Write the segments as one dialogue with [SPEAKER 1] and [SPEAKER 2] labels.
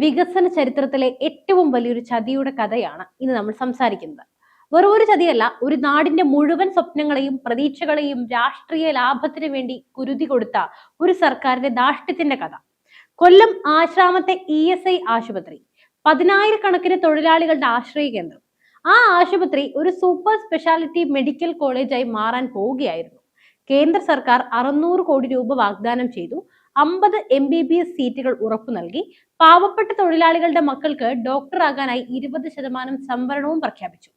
[SPEAKER 1] വികസന ചരിത്രത്തിലെ ഏറ്റവും വലിയൊരു ചതിയുടെ കഥയാണ് ഇന്ന് നമ്മൾ സംസാരിക്കുന്നത്. വെറും ഒരു ചതിയല്ല ഒരു നാടിന്റെ മുഴുവൻ സ്വപ്നങ്ങളെയും പ്രതീക്ഷകളെയും രാഷ്ട്രീയ ലാഭത്തിന് വേണ്ടി കുരുതി കൊടുത്ത ഒരു സർക്കാരിന്റെ ദാഷ്ട്യത്തിന്റെ കഥ. കൊല്ലം ആശ്രാമത്തെ ഇ എസ് ഐ ആശുപത്രി പതിനായിരക്കണക്കിന് തൊഴിലാളികളുടെ ആശ്രയ കേന്ദ്രം. ആ ആശുപത്രി ഒരു സൂപ്പർ സ്പെഷ്യാലിറ്റി മെഡിക്കൽ കോളേജായി മാറാൻ പോവുകയായിരുന്നു. കേന്ദ്ര സർക്കാർ അറുന്നൂറ് കോടി രൂപ വാഗ്ദാനം ചെയ്തു. അമ്പത് എം ബി ബി എസ് സീറ്റുകൾ ഉറപ്പു നൽകി. പാവപ്പെട്ട തൊഴിലാളികളുടെ മക്കൾക്ക് ഡോക്ടറാകാനായി ഇരുപത് ശതമാനം സംവരണവും പ്രഖ്യാപിച്ചു.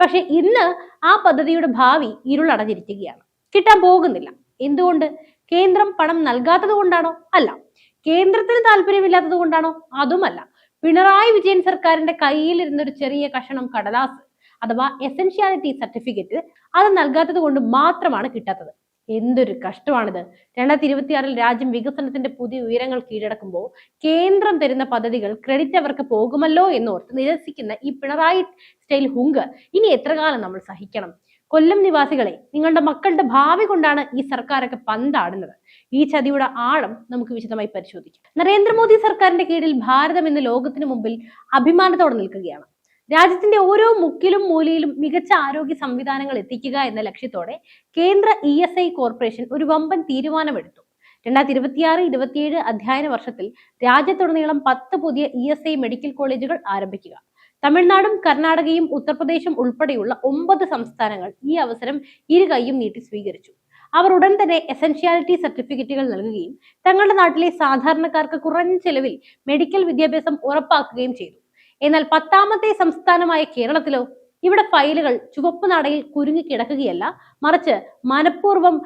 [SPEAKER 1] പക്ഷെ ഇന്ന് ആ പദ്ധതിയുടെ ഭാവി ഇരുളടഞ്ഞിരിക്കുകയാണ്. കിട്ടാൻ പോകുന്നില്ല. എന്തുകൊണ്ട്? കേന്ദ്രം പണം നൽകാത്തത് കൊണ്ടാണോ? അല്ല. കേന്ദ്രത്തിന് താല്പര്യമില്ലാത്തത് കൊണ്ടാണോ? അതുമല്ല. പിണറായി വിജയൻ സർക്കാരിന്റെ കയ്യിലിരുന്ന ഒരു ചെറിയ കഷണം കടലാസ് അഥവാ എസെൻഷ്യാലിറ്റി സർട്ടിഫിക്കറ്റ് അത് നൽകാത്തത് കൊണ്ട് മാത്രമാണ് കിട്ടാത്തത്. എന്തൊരു കഷ്ടമാണിത്. രണ്ടായിരത്തി ഇരുപത്തിയാറിൽ രാജ്യം വികസനത്തിന്റെ പുതിയ ഉയരങ്ങൾ കീഴടക്കുമ്പോൾ കേന്ദ്രം തരുന്ന പദ്ധതികൾ ക്രെഡിറ്റ് അവർക്ക് പോകുമല്ലോ എന്നോർത്ത് നിരസിക്കുന്ന ഈ പിണറായി സ്റ്റൈൽ ഹുങ്ക് ഇനി എത്ര കാലം നമ്മൾ സഹിക്കണം? കൊല്ലം നിവാസികളെ നിങ്ങളുടെ മക്കളുടെ ഭാവി കൊണ്ടാണ് ഈ സർക്കാരൊക്കെ പന്താടുന്നത്. ഈ ചതിയുടെ ആഴം നമുക്ക് വിശദമായി പരിശോധിക്കാം. നരേന്ദ്രമോദി സർക്കാരിന്റെ കീഴിൽ ഭാരതം ഇന്ന് ലോകത്തിന് മുമ്പിൽ അഭിമാനത്തോടെ നിൽക്കുകയാണ്. രാജ്യത്തിന്റെ ഓരോ മുക്കിലും മൂലയിലും മികച്ച ആരോഗ്യ സംവിധാനങ്ങൾ എത്തിക്കുക എന്ന ലക്ഷ്യത്തോടെ കേന്ദ്ര ഇ എസ് ഐ കോർപ്പറേഷൻ ഒരു വമ്പൻ തീരുമാനമെടുത്തു. രണ്ടായിരത്തി ഇരുപത്തിയാറ് ഇരുപത്തിയേഴ് അധ്യയന വർഷത്തിൽ രാജ്യത്തുടനീളം പത്ത് പുതിയ ഇ എസ് ഐ മെഡിക്കൽ കോളേജുകൾ ആരംഭിക്കുക. തമിഴ്നാടും കർണാടകയും ഉത്തർപ്രദേശും ഉൾപ്പെടെയുള്ള ഒമ്പത് സംസ്ഥാനങ്ങൾ ഈ അവസരം ഇരു കൈയും നീട്ടി സ്വീകരിച്ചു. അവർ ഉടൻ തന്നെ എസെൻഷ്യാലിറ്റി സർട്ടിഫിക്കറ്റുകൾ നൽകുകയും തങ്ങളുടെ നാട്ടിലെ സാധാരണക്കാർക്ക് കുറഞ്ഞ ചെലവിൽ മെഡിക്കൽ വിദ്യാഭ്യാസം ഉറപ്പാക്കുകയും ചെയ്തു. എന്നാൽ പത്താമത്തെ സംസ്ഥാനമായ കേരളത്തിലോ ഇവിടെ ഫയലുകൾ ചുവപ്പ് നടയിൽ കുരുങ്ങി കിടക്കുകയല്ല. മറിച്ച് മനഃപൂർവം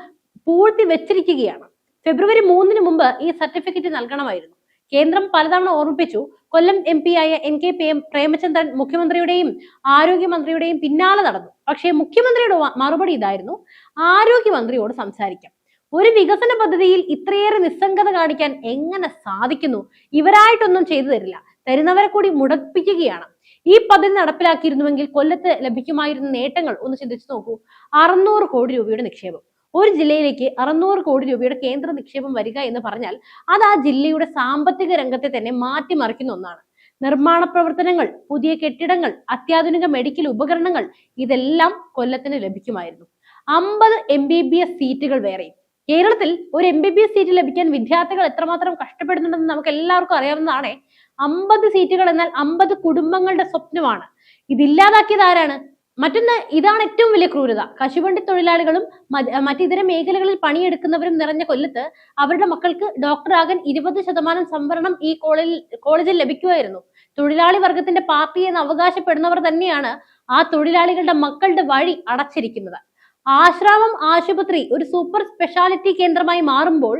[SPEAKER 1] പൂഴ്ത്തി വെച്ചിരിക്കുകയാണ്. ഫെബ്രുവരി മൂന്നിന് മുമ്പ് ഈ സർട്ടിഫിക്കറ്റ് നൽകണമായിരുന്നു. കേന്ദ്രം പലതവണ ഓർമ്മിപ്പിച്ചു കൊല്ലം എം പി ആയ N K P M Premachandran മുഖ്യമന്ത്രിയുടെയും ആരോഗ്യമന്ത്രിയുടെയും പിന്നാലെ നടന്നു. പക്ഷേ മുഖ്യമന്ത്രിയുടെ മറുപടി ഇതായിരുന്നു. ആരോഗ്യമന്ത്രിയോട് സംസാരിക്കാം. ഒരു വികസന പദ്ധതിയിൽ ഇത്രയേറെ നിസ്സംഗത കാണിക്കാൻ എങ്ങനെ സാധിക്കുന്നു? ഇവരായിട്ടൊന്നും ചെയ്തു തരില്ല. തരുന്നവരെ കൂടി മുടപ്പിക്കുകയാണ്. ഈ പദ്ധതി നടപ്പിലാക്കിയിരുന്നുവെങ്കിൽ കൊല്ലത്ത് ലഭിക്കുമായിരുന്ന നേട്ടങ്ങൾ ഒന്ന് ചിന്തിച്ചു നോക്കൂ. അറുന്നൂറ് കോടി രൂപയുടെ നിക്ഷേപം. ഒരു ജില്ലയിലേക്ക് അറുന്നൂറ് കോടി രൂപയുടെ കേന്ദ്ര നിക്ഷേപം വരിക എന്ന് പറഞ്ഞാൽ അത് ആ ജില്ലയുടെ സാമ്പത്തിക രംഗത്തെ തന്നെ മാറ്റിമറിക്കുന്ന ഒന്നാണ്. നിർമ്മാണ പ്രവർത്തനങ്ങൾ പുതിയ കെട്ടിടങ്ങൾ അത്യാധുനിക മെഡിക്കൽ ഉപകരണങ്ങൾ ഇതെല്ലാം കൊല്ലത്തിന് ലഭിക്കുമായിരുന്നു. അമ്പത് എം ബി ബി എസ് സീറ്റുകൾ വേറെയും. കേരളത്തിൽ ഒരു M B B S seat ലഭിക്കാൻ വിദ്യാർത്ഥികൾ എത്രമാത്രം കഷ്ടപ്പെടുന്നുണ്ടെന്ന് നമുക്ക് എല്ലാവർക്കും അറിയാവുന്നതാണ്. അമ്പത് സീറ്റുകൾ എന്നാൽ അമ്പത് കുടുംബങ്ങളുടെ സ്വപ്നമാണ്. ഇതില്ലാതാക്കിയത് ആരാണ്? മറ്റൊന്ന് ഇതാണ് ഏറ്റവും വലിയ ക്രൂരത. കശുവണ്ടി തൊഴിലാളികളും മറ്റ് മറ്റിതര മേഖലകളിൽ പണിയെടുക്കുന്നവരും നിറഞ്ഞ കൊല്ലത്ത് അവരുടെ മക്കൾക്ക് ഡോക്ടറാകാൻ ഇരുപത് ശതമാനം സംവരണം ഈ കോളേജിൽ കോളേജിൽ ലഭിക്കുമായിരുന്നു. തൊഴിലാളി വർഗത്തിന്റെ പാർട്ടി എന്ന് അവകാശപ്പെടുന്നവർ തന്നെയാണ് ആ തൊഴിലാളികളുടെ മക്കളുടെ വഴി അടച്ചിരിക്കുന്നത്. ആശ്രാമം ആശുപത്രി ഒരു സൂപ്പർ സ്പെഷ്യാലിറ്റി കേന്ദ്രമായി മാറുമ്പോൾ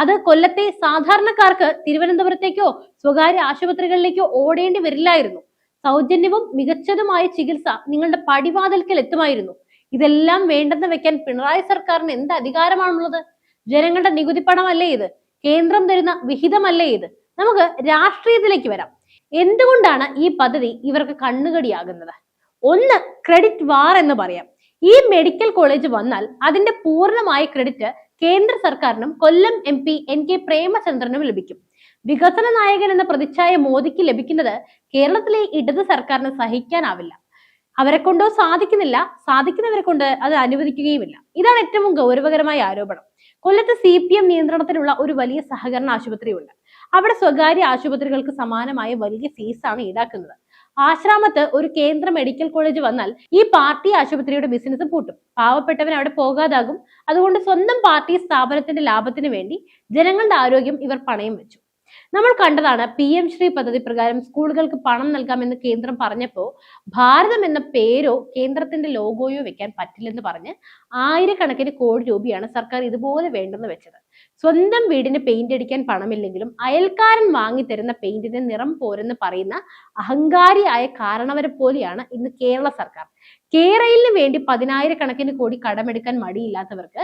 [SPEAKER 1] അത് കൊല്ലത്തെ സാധാരണക്കാർക്ക് തിരുവനന്തപുരത്തേക്കോ സ്വകാര്യ ആശുപത്രികളിലേക്കോ ഓടേണ്ടി വരില്ലായിരുന്നു. സൗജന്യവും മികച്ചതുമായ ചികിത്സ നിങ്ങളുടെ പടിവാതിൽക്കൽ എത്തുമായിരുന്നു. ഇതെല്ലാം വേണ്ടെന്ന് വെക്കാൻ പിണറായി സർക്കാരിന് എന്ത് അധികാരമാണുള്ളത്? ജനങ്ങളുടെ നികുതി പണമല്ലേ ഇത്? കേന്ദ്രം തരുന്ന വിഹിതമല്ലേ ഇത്? നമുക്ക് രാഷ്ട്രീയത്തിലേക്ക് വരാം. എന്തുകൊണ്ടാണ് ഈ പദ്ധതി ഇവർക്ക് കണ്ണുകടിയാകുന്നത്? ഒന്ന് ക്രെഡിറ്റ് വാർ എന്ന് പറയാം. ഈ മെഡിക്കൽ കോളേജ് വന്നാൽ അതിന്റെ പൂർണമായ ക്രെഡിറ്റ് കേന്ദ്ര സർക്കാരിനും Kollam M P N K പ്രേമചന്ദ്രനും ലഭിക്കും. വികസന നായകൻ എന്ന പ്രതിച്ഛായ മോദിക്ക് ലഭിക്കുന്നത് കേരളത്തിലെ ഇടത് സർക്കാരിന് സഹിക്കാനാവില്ല. അവരെ കൊണ്ടോ സാധിക്കുന്നില്ല സാധിക്കുന്നവരെ കൊണ്ട് അത് അനുവദിക്കുകയുമില്ല. ഇതാണ് ഏറ്റവും ഗൗരവകരമായ ആരോപണം. കൊല്ലത്ത് സി പി എം നിയന്ത്രണത്തിലുള്ള ഒരു വലിയ സഹകരണ ആശുപത്രിയുണ്ട്. അവിടെ സ്വകാര്യ ആശുപത്രികൾക്ക് സമാനമായ വലിയ ഫീസാണ് ഈടാക്കുന്നത്. ആശ്രാമത്ത് ഒരു കേന്ദ്ര മെഡിക്കൽ കോളേജ് വന്നാൽ ഈ പാർട്ടി ആശുപത്രിയുടെ ബിസിനസ് പൂട്ടും. പാവപ്പെട്ടവൻ അവിടെ പോകാതാകും. അതുകൊണ്ട് സ്വന്തം പാർട്ടി സ്ഥാപനത്തിന്റെ ലാഭത്തിന് വേണ്ടി ജനങ്ങളുടെ ആരോഗ്യം ഇവർ പണയം വെച്ചു. നമ്മൾ കണ്ടതാണ് പി എം ശ്രീ പദ്ധതി പ്രകാരം സ്കൂളുകൾക്ക് പണം നൽകാമെന്ന് കേന്ദ്രം പറഞ്ഞപ്പോൾ ഭാരതം എന്ന പേരോ കേന്ദ്രത്തിന്റെ ലോഗോയോ വെക്കാൻ പറ്റില്ലെന്ന് പറഞ്ഞ് ആയിരക്കണക്കിന് കോടി രൂപയാണ് സർക്കാർ ഇതുപോലെ വേണ്ടെന്ന് വെച്ചത്. സ്വന്തം വീടിന് പെയിന്റ് അടിക്കാൻ പണമില്ലെങ്കിലും അയൽക്കാരൻ വാങ്ങിത്തരുന്ന പെയിന്റിന്റെ നിറം പോരെന്ന് പറയുന്ന അഹങ്കാരിയായ കാരണവരെ പോലെയാണ് ഇന്ന് കേരള സർക്കാർ. കേരളിന് വേണ്ടി പതിനായിരക്കണക്കിന് കോടി കടമെടുക്കാൻ മടിയില്ലാത്തവർക്ക്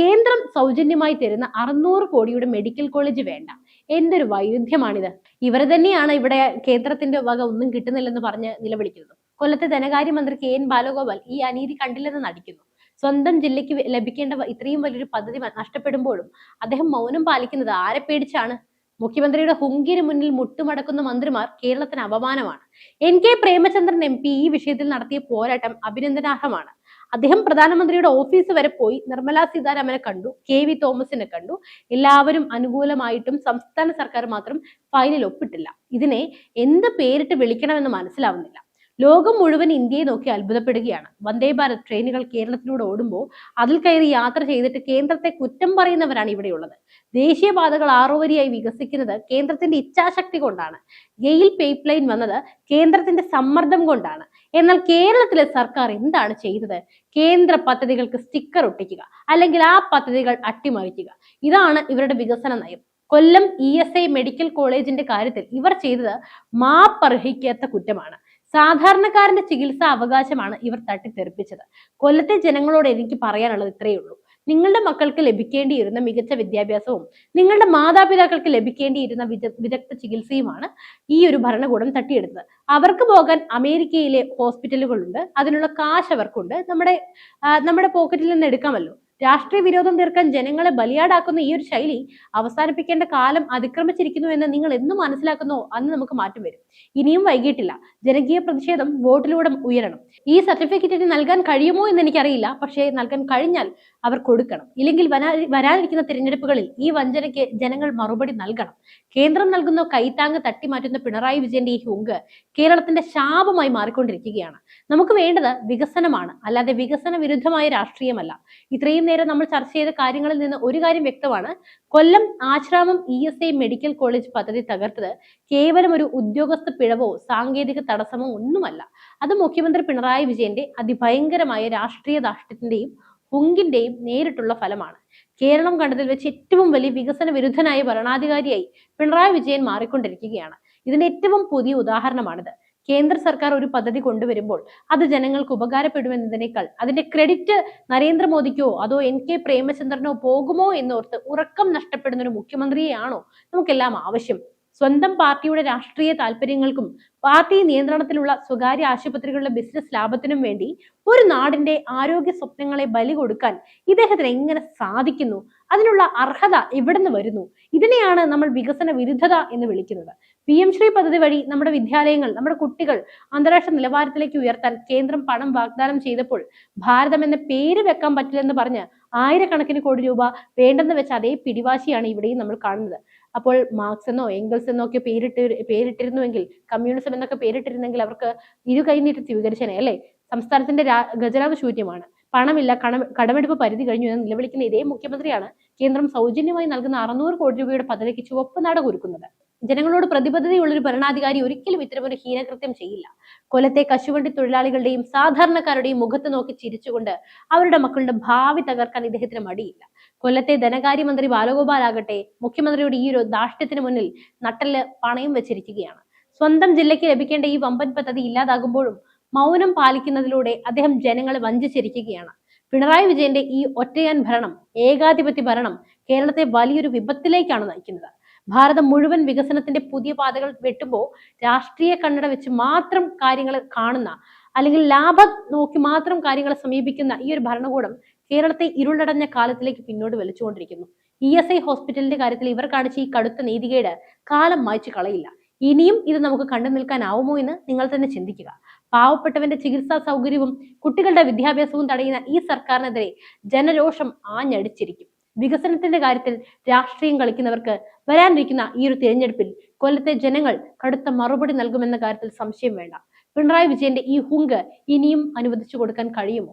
[SPEAKER 1] കേന്ദ്രം സൗജന്യമായി തരുന്ന അറുന്നൂറ് കോടിയുടെ മെഡിക്കൽ കോളേജ് വേണ്ട. എന്തൊരു വൈരുദ്ധ്യമാണിത് ഇവർ തന്നെയാണ് ഇവിടെ കേന്ദ്രത്തിന്റെ വക ഒന്നും കിട്ടുന്നില്ലെന്ന് പറഞ്ഞ് നിലവിളിക്കുന്നത്. കൊല്ലത്തെ ധനകാര്യമന്ത്രി കെ എൻ ബാലഗോപാൽ ഈ അനീതി കണ്ടില്ലെന്ന് നടിക്കുന്നു. സ്വന്തം ജില്ലയ്ക്ക് ലഭിക്കേണ്ട ഇത്രയും വലിയൊരു പദ്ധതി നഷ്ടപ്പെടുമ്പോഴും അദ്ദേഹം മൗനം പാലിക്കുന്നത് ആരെ പേടിച്ചാണ്? മുഖ്യമന്ത്രിയുടെ ഹുങ്കിന് മുന്നിൽ മുട്ടുമടക്കുന്ന മന്ത്രിമാർ കേരളത്തിന് അപമാനമാണ്. N K Premachandran M P ഈ വിഷയത്തിൽ നടത്തിയ പോരാട്ടം അഭിനന്ദനാർഹമാണ്. അദ്ദേഹം പ്രധാനമന്ത്രിയുടെ ഓഫീസ് വരെ പോയി നിർമ്മലാ സീതാരാമനെ കണ്ടു കെ വി തോമസിനെ കണ്ടു. എല്ലാവരും അനുകൂലമായിട്ടും സംസ്ഥാന സർക്കാർ മാത്രം ഫയലിൽ ഒപ്പിട്ടില്ല. ഇതിനെ എന്ത് പേരിട്ട് വിളിക്കണമെന്ന് മനസ്സിലാവുന്നില്ല. ലോകം മുഴുവൻ ഇന്ത്യയെ നോക്കി അത്ഭുതപ്പെടുകയാണ്. വന്ദേ ഭാരത് ട്രെയിനുകൾ കേരളത്തിലൂടെ ഓടുമ്പോൾ അതിൽ കയറി യാത്ര ചെയ്തിട്ട് കേന്ദ്രത്തെ കുറ്റം പറയുന്നവരാണ് ഇവിടെയുള്ളത്. ദേശീയപാതകൾ ആറുവരിയായി വികസിക്കുന്നത് കേന്ദ്രത്തിന്റെ ഇച്ഛാശക്തി കൊണ്ടാണ്. ഗെയിൽ പൈപ്പ് ലൈൻ വന്നത് കേന്ദ്രത്തിന്റെ സമ്മർദ്ദം കൊണ്ടാണ്. എന്നാൽ കേരളത്തിലെ സർക്കാർ എന്താണ് ചെയ്തത്? കേന്ദ്ര പദ്ധതികൾക്ക് സ്റ്റിക്കർ ഒട്ടിക്കുക. അല്ലെങ്കിൽ ആ പദ്ധതികൾ അട്ടിമറിക്കുക. ഇതാണ് ഇവരുടെ വികസന നയം. Kollam E S I medical കോളേജിന്റെ കാര്യത്തിൽ ഇവർ ചെയ്തത് മാപ്പർഹിക്കാത്ത കുറ്റമാണ്. സാധാരണക്കാരന്റെ ചികിത്സാ അവകാശമാണ് ഇവർ തട്ടിത്തെറിപ്പിച്ചത്. കൊല്ലത്തെ ജനങ്ങളോട് എനിക്ക് പറയാനുള്ളത് ഇത്രയേ ഉള്ളൂ. നിങ്ങളുടെ മക്കൾക്ക് ലഭിക്കേണ്ടിയിരുന്ന മികച്ച വിദ്യാഭ്യാസവും നിങ്ങളുടെ മാതാപിതാക്കൾക്ക് ലഭിക്കേണ്ടിയിരുന്ന വിദ- വിദഗ്ധ ചികിത്സയുമാണ് ഈ ഒരു ഭരണകൂടം തട്ടിയെടുത്തത്. അവർക്ക് പോകാൻ അമേരിക്കയിലെ ഹോസ്പിറ്റലുകളുണ്ട് അതിനുള്ള കാശ് അവർക്കുണ്ട്. നമ്മുടെ നമ്മുടെ പോക്കറ്റിൽ നിന്ന് എടുക്കാമല്ലോ. രാഷ്ട്രീയ വിരോധം തീർക്കാൻ ജനങ്ങളെ ബലിയാടാക്കുന്ന ഈ ഒരു ശൈലി അവസാനിപ്പിക്കേണ്ട കാലം അതിക്രമിച്ചിരിക്കുന്നു എന്ന് നിങ്ങൾ എന്ന് മനസ്സിലാക്കുന്നോ അന്ന് നമുക്ക് മാറ്റം വരും. ഇനിയും വൈകിട്ടില്ല. ജനകീയ പ്രതിഷേധം വോട്ടിലൂടെ ഉയരണം. ഈ സർട്ടിഫിക്കറ്റ് ഇനി നൽകാൻ കഴിയുമോ എന്ന് എനിക്കറിയില്ല. പക്ഷേ നൽകാൻ കഴിഞ്ഞാൽ അവർ കൊടുക്കണം. ഇല്ലെങ്കിൽ വരാ- വരാനിരിക്കുന്ന തിരഞ്ഞെടുപ്പുകളിൽ ഈ വഞ്ചനയ്ക്ക് ജനങ്ങൾ മറുപടി നൽകണം. കേന്ദ്രം നൽകുന്ന കൈത്താങ് തട്ടിമാറ്റുന്ന പിണറായി വിജയന്റെ ഈ ഹുങ്ക് കേരളത്തിന്റെ ശാപമായി മാറിക്കൊണ്ടിരിക്കുകയാണ്. നമുക്ക് വേണ്ടത് വികസനമാണ്. അല്ലാതെ വികസന വിരുദ്ധമായ രാഷ്ട്രീയമല്ല. ഇത്രയും നേരം നമ്മൾ ചർച്ച ചെയ്ത കാര്യങ്ങളിൽ നിന്ന് ഒരു കാര്യം വ്യക്തമാണ്. Kollam Asramam E S I medical college പദ്ധതി തകർത്തത് കേവലം ഒരു ഉദ്യോഗസ്ഥ പിഴവോ സാങ്കേതിക തടസ്സമോ ഒന്നുമല്ല. അത് മുഖ്യമന്ത്രി പിണറായി വിജയന്റെ അതിഭയങ്കരമായ രാഷ്ട്രീയ ദാഷ്ട്യത്തിന്റെയും ഹുങ്കിന്റെയും നേരിട്ടുള്ള ഫലമാണ്. കേരളം കണ്ടതിൽ വെച്ച് ഏറ്റവും വലിയ വികസന വിരുദ്ധനായ ഭരണാധികാരിയായി പിണറായി വിജയൻ മാറിക്കൊണ്ടിരിക്കുകയാണ്. ഇതിന്റെ ഏറ്റവും പുതിയ ഉദാഹരണമാണിത്. കേന്ദ്ര സർക്കാർ ഒരു പദ്ധതി കൊണ്ടുവരുമ്പോൾ അത് ജനങ്ങൾക്ക് ഉപകാരപ്പെടുമെന്നതിനേക്കാൾ അതിന്റെ ക്രെഡിറ്റ് നരേന്ദ്രമോദിക്കോ അതോ എൻ കെ പ്രേമചന്ദ്രനോ പോകുമോ എന്നോർത്ത് ഉറക്കം നഷ്ടപ്പെടുന്ന ഒരു മുഖ്യമന്ത്രിയെയാണോ നമുക്കെല്ലാം ആവശ്യം. സ്വന്തം പാർട്ടിയുടെ രാഷ്ട്രീയ താല്പര്യങ്ങൾക്കും പാർട്ടി നിയന്ത്രണത്തിലുള്ള സ്വകാര്യ ആശുപത്രികളുടെ ബിസിനസ് ലാഭത്തിനും വേണ്ടി ഒരു നാടിന്റെ ആരോഗ്യ സ്വപ്നങ്ങളെ ബലി കൊടുക്കാൻ ഇദ്ദേഹത്തിന് എങ്ങനെ സാധിക്കുന്നു? അതിനുള്ള അർഹത എവിടെ നിന്ന് വരുന്നു? ഇതിനെയാണ് നമ്മൾ വികസന വിരുദ്ധത എന്ന് വിളിക്കുന്നത്. പി എം ശ്രീ പദ്ധതി വഴി നമ്മുടെ വിദ്യാലയങ്ങൾ നമ്മുടെ കുട്ടികൾ അന്താരാഷ്ട്ര നിലവാരത്തിലേക്ക് ഉയർത്താൻ കേന്ദ്രം പണം വാഗ്ദാനം ചെയ്തപ്പോൾ ഭാരതം എന്ന പേര് വെക്കാൻ പറ്റില്ലെന്ന് പറഞ്ഞ് ആയിരക്കണക്കിന് കോടി രൂപ വേണ്ടെന്ന് വെച്ച അതേ പിടിവാശിയാണ് ഇവിടെയും നമ്മൾ കാണുന്നത്. അപ്പോൾ മാർക്സ് എന്നോ എംഗിൾസ് എന്നോ ഒക്കെ പേരിട്ട് പേരിട്ടിരുന്നുവെങ്കിൽ കമ്മ്യൂണിസം എന്നൊക്കെ പേരിട്ടിരുന്നെങ്കിൽ അവർക്ക് ഇരു കൈനീട്ടി സ്വീകരിച്ചനെ അല്ലേ? സംസ്ഥാനത്തിന്റെ ഗജനാവ് ശൂന്യമാണ്. പണമില്ല കട കടമെടുപ്പ് പരിധി കഴിഞ്ഞു എന്ന് നിലവിളിക്കുന്ന ഇതേ മുഖ്യമന്ത്രിയാണ് കേന്ദ്രം സൗജന്യമായി നൽകുന്ന അറുന്നൂറ് കോടി രൂപയുടെ പദ്ധതിക്ക് ചുവപ്പ് നാട കുരുക്കുന്നത്. ജനങ്ങളോട് പ്രതിബദ്ധതയുള്ള ഒരു ഭരണാധികാരി ഒരിക്കലും ഇത്തരമൊരു ഹീനകൃത്യം ചെയ്യില്ല. കൊലത്തെ കശുവണ്ടി തൊഴിലാളികളുടെയും സാധാരണക്കാരുടെയും മുഖത്ത് നോക്കി ചിരിച്ചുകൊണ്ട് അവരുടെ മക്കളുടെ ഭാവി തകർക്കാൻ ഇദ്ദേഹത്തിന് മടിയില്ല. കൊല്ലത്തെ ധനകാര്യമന്ത്രി ബാലഗോപാൽ ആകട്ടെ മുഖ്യമന്ത്രിയുടെ ഈ ഒരു ദാഷ്ട്യത്തിന് മുന്നിൽ നട്ടൽ പണയം വെച്ചിരിക്കുകയാണ്. സ്വന്തം ജില്ലയ്ക്ക് ലഭിക്കേണ്ട ഈ വമ്പൻ പദ്ധതി ഇല്ലാതാകുമ്പോഴും മൗനം പാലിക്കുന്നതിലൂടെ അദ്ദേഹം ജനങ്ങളെ വഞ്ചിച്ചിരിക്കുകയാണ്. പിണറായി വിജയന്റെ ഈ ഒറ്റയാൻ ഭരണം ഏകാധിപത്യ ഭരണം കേരളത്തെ വലിയൊരു വിപത്തിലേക്കാണ് നയിക്കുന്നത്. ഭാരതം മുഴുവൻ വികസനത്തിന്റെ പുതിയ പാതകൾ വെട്ടുമ്പോൾ രാഷ്ട്രീയ കണ്ണട വെച്ച് മാത്രം കാര്യങ്ങൾ കാണുന്ന അല്ലെങ്കിൽ ലാഭം നോക്കി മാത്രം കാര്യങ്ങളെ സമീപിക്കുന്ന ഈ ഒരു ഭരണകൂടം കേരളത്തെ ഇരുളടഞ്ഞ കാലത്തിലേക്ക് പിന്നോട്ട് വലിച്ചുകൊണ്ടിരിക്കുന്നു. ഇ എസ് ഐ ഹോസ്പിറ്റലിന്റെ കാര്യത്തിൽ ഇവർ കാണിച്ച ഈ കടുത്ത നീതികേട് കാലം മായ്ച്ചു കളയില്ല. ഇനിയും ഇത് നമുക്ക് കണ്ടു നിൽക്കാനാവുമോ എന്ന് നിങ്ങൾ തന്നെ ചിന്തിക്കുക. പാവപ്പെട്ടവന്റെ ചികിത്സാ സൗകര്യവും കുട്ടികളുടെ വിദ്യാഭ്യാസവും തടയുന്ന ഈ സർക്കാരിനെതിരെ ജനരോഷം ആഞ്ഞടിച്ചിരിക്കും. വികസനത്തിന്റെ കാര്യത്തിൽ രാഷ്ട്രീയം കളിക്കുന്നവർക്ക് വരാനിരിക്കുന്ന ഈ ഒരു തിരഞ്ഞെടുപ്പിൽ കൊല്ലത്തെ ജനങ്ങൾ കടുത്ത മറുപടി നൽകുമെന്ന കാര്യത്തിൽ സംശയം വേണ്ട. പിണറായി വിജയന്റെ ഈ ഹുങ്ക് ഇനിയും അനുവദിച്ചു കൊടുക്കാൻ കഴിയുമോ?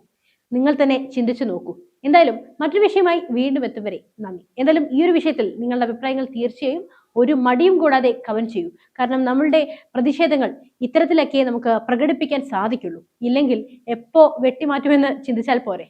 [SPEAKER 1] നിങ്ങൾ തന്നെ ചിന്തിച്ചു നോക്കൂ. എന്തായാലും മറ്റൊരു വിഷയമായി വീണ്ടും എത്തും വരെ നന്ദി. എന്തായാലും ഈ ഒരു വിഷയത്തിൽ നിങ്ങളുടെ അഭിപ്രായങ്ങൾ തീർച്ചയായും ഒരു മടിയും കൂടാതെ കവൻ ചെയ്യൂ. കാരണം നമ്മളുടെ പ്രതിഷേധങ്ങൾ ഇത്തരത്തിലൊക്കെ നമുക്ക് പ്രകടിപ്പിക്കാൻ സാധിക്കുള്ളൂ. ഇല്ലെങ്കിൽ എപ്പോ വെട്ടിമാറ്റുമെന്ന് ചിന്തിച്ചാൽ പോരെ.